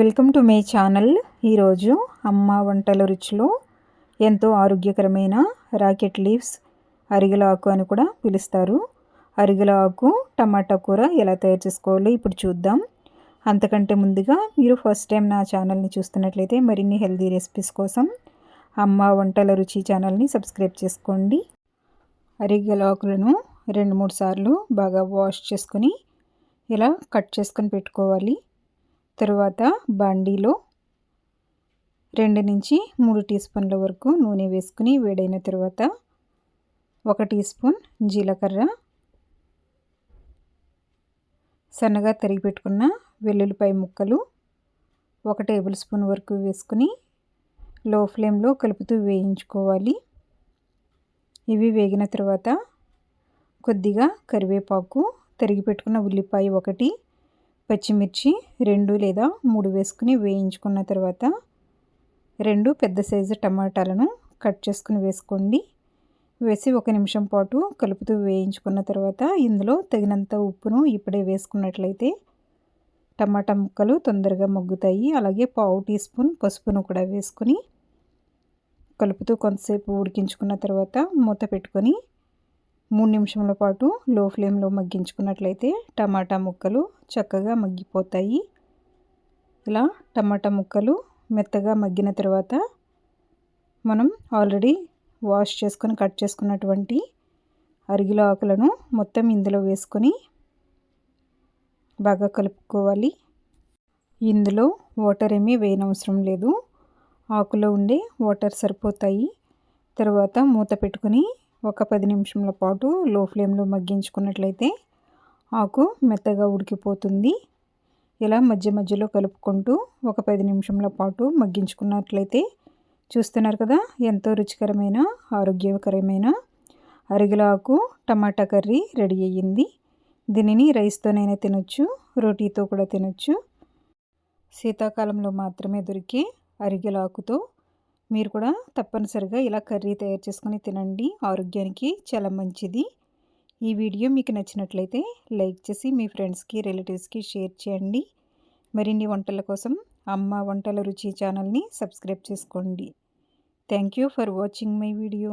Welcome to my channel. ఈరోజు అమ్మ వంటల రుచిలో ఎంతో ఆరోగ్యకరమైన రాకెట్ లీవ్స్ అరిగల ఆకు అని కూడా పిలుస్తారు. అరిగల ఆకు టమాటా కూర ఎలా తయారు చేసుకోవాలో ఇప్పుడు చూద్దాం. అంతకంటే ముందుగా మీరు ఫస్ట్ టైం నా ఛానల్ని చూస్తున్నట్లయితే మరిన్ని హెల్దీ రెసిపీస్ కోసం అమ్మ వంటల రుచి ఛానల్ని సబ్స్క్రైబ్ చేసుకోండి. అరిగెల ఆకులను రెండు మూడు సార్లు బాగా వాష్ చేసుకొని ఇలా కట్ చేసుకొని పెట్టుకోవాలి. తర్వాత బాండీలో రెండు నుంచి మూడు టీ స్పూన్ల వరకు నూనె వేసుకుని వేడైన తర్వాత ఒక టీ స్పూన్ జీలకర్ర. సన్నగా తరిగి పెట్టుకున్న వెల్లుల్లిపాయ ముక్కలు ఒక టేబుల్ స్పూన్ వరకు వేసుకుని లో ఫ్లేమ్లో కలుపుతూ వేయించుకోవాలి. ఇవి వేగిన తర్వాత కొద్దిగా కరివేపాకు తరిగి పెట్టుకున్న ఉల్లిపాయ ఒకటి పచ్చిమిర్చి రెండు లేదా మూడు వేసుకుని వేయించుకున్న తర్వాత రెండు పెద్ద సైజు టమాటాలను కట్ చేసుకుని వేసుకోండి. వేసి ఒక నిమిషం పాటు కలుపుతూ వేయించుకున్న తర్వాత ఇందులో తగినంత ఉప్పును ఇప్పుడే వేసుకున్నట్లయితే టమాటా ముక్కలు తొందరగా మగ్గుతాయి. అలాగే పావు టీ స్పూన్ పసుపును కూడా వేసుకొని కలుపుతూ కొంతసేపు ఉడికించుకున్న తర్వాత మూత పెట్టుకొని మూడు నిమిషముల పాటు లో ఫ్లేమ్లో మగ్గించుకున్నట్లయితే టమాటా ముక్కలు చక్కగా మగ్గిపోతాయి. ఇలా టమాటా ముక్కలు మెత్తగా మగ్గిన తర్వాత మనం ఆల్రెడీ వాష్ చేసుకొని కట్ చేసుకున్నటువంటి అరిగిలో ఆకులను మొత్తం ఇందులో వేసుకొని బాగా కలుపుకోవాలి. ఇందులో వాటర్ ఏమీ వేయనవసరం లేదు. ఆకులో ఉండే వాటర్ సరిపోతాయి. తర్వాత మూత పెట్టుకొని ఒక పది నిమిషముల పాటు లో ఫ్లేమ్లో మగ్గించుకున్నట్లయితే ఆకు మెత్తగా ఉడికిపోతుంది. ఇలా మధ్య మధ్యలో కలుపుకుంటూ ఒక పది నిమిషముల పాటు మగ్గించుకున్నట్లయితే చూస్తున్నారు కదా ఎంతో రుచికరమైన ఆరోగ్యకరమైన అరిగిలాకు టమాటా కర్రీ రెడీ అయ్యింది. దీనిని రైస్తోనైనా తినొచ్చు రోటీతో కూడా తినొచ్చు. శీతాకాలంలో మాత్రమే దొరికే అరిగెలాకుతో మీరు కూడా తప్పనిసరిగా ఇలా కర్రీ తయారు చేసుకొని తినండి. ఆరోగ్యానికి చాలా మంచిది. ఈ వీడియో మీకు నచ్చినట్లయితే లైక్ చేసి మీ ఫ్రెండ్స్కి రిలేటివ్స్కి షేర్ చేయండి. మరిన్ని వంటల కోసం అమ్మ వంటల రుచి ఛానల్ని సబ్స్క్రైబ్ చేసుకోండి. Thank you for watching my video.